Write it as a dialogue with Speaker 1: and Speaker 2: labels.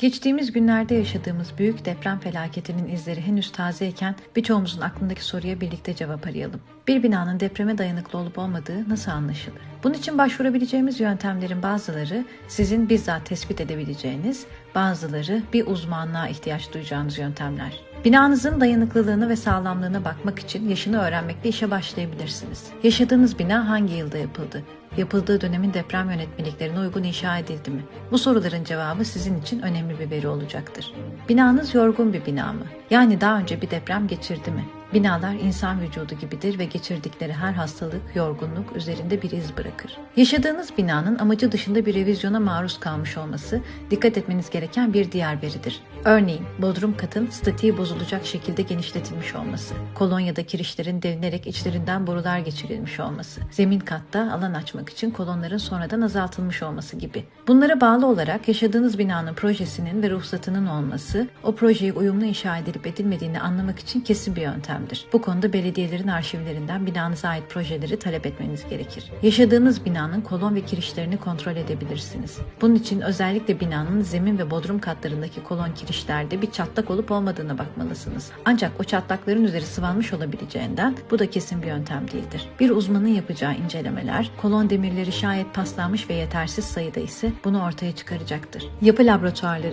Speaker 1: Geçtiğimiz günlerde yaşadığımız büyük deprem felaketinin izleri henüz tazeyken birçoğumuzun aklındaki soruya birlikte cevap arayalım. Bir binanın depreme dayanıklı olup olmadığı nasıl anlaşılır? Bunun için başvurabileceğimiz yöntemlerin bazıları sizin bizzat tespit edebileceğiniz, bazıları bir uzmanlığa ihtiyaç duyacağınız yöntemler. Binanızın dayanıklılığına ve sağlamlığına bakmak için yaşını öğrenmekle işe başlayabilirsiniz. Yaşadığınız bina hangi yılda yapıldı? Yapıldığı dönemin deprem yönetmeliklerine uygun inşa edildi mi? Bu soruların cevabı sizin için önemli bir veri olacaktır. Binanız yorgun bir bina mı? Yani daha önce bir deprem geçirdi mi? Binalar insan vücudu gibidir ve geçirdikleri her hastalık, yorgunluk üzerinde bir iz bırakır. Yaşadığınız binanın amacı dışında bir revizyona maruz kalmış olması dikkat etmeniz gereken bir diğer veridir. Örneğin bodrum katın statiği bozulacak şekilde genişletilmiş olması, kolon ya da kirişlerin delinerek içlerinden borular geçirilmiş olması, zemin katta alan açmak için kolonların sonradan azaltılmış olması gibi. Bunlara bağlı olarak yaşadığınız binanın projesinin ve ruhsatının olması, o projeye uyumlu inşa edilip edilmediğini anlamak için kesin bir yöntemdir. Bu konuda belediyelerin arşivlerinden binanıza ait projeleri talep etmeniz gerekir. Yaşadığınız binanın kolon ve kirişlerini kontrol edebilirsiniz. Bunun için özellikle binanın zemin ve bodrum katlarındaki kolon kirişlerde bir çatlak olup olmadığına bakmalısınız. Ancak o çatlakların üzeri sıvanmış olabileceğinden bu da kesin bir yöntem değildir. Bir uzmanın yapacağı incelemeler, kolon demirleri şayet paslanmış ve yetersiz sayıda ise bunu ortaya çıkaracaktır. Yapı laboratuvarları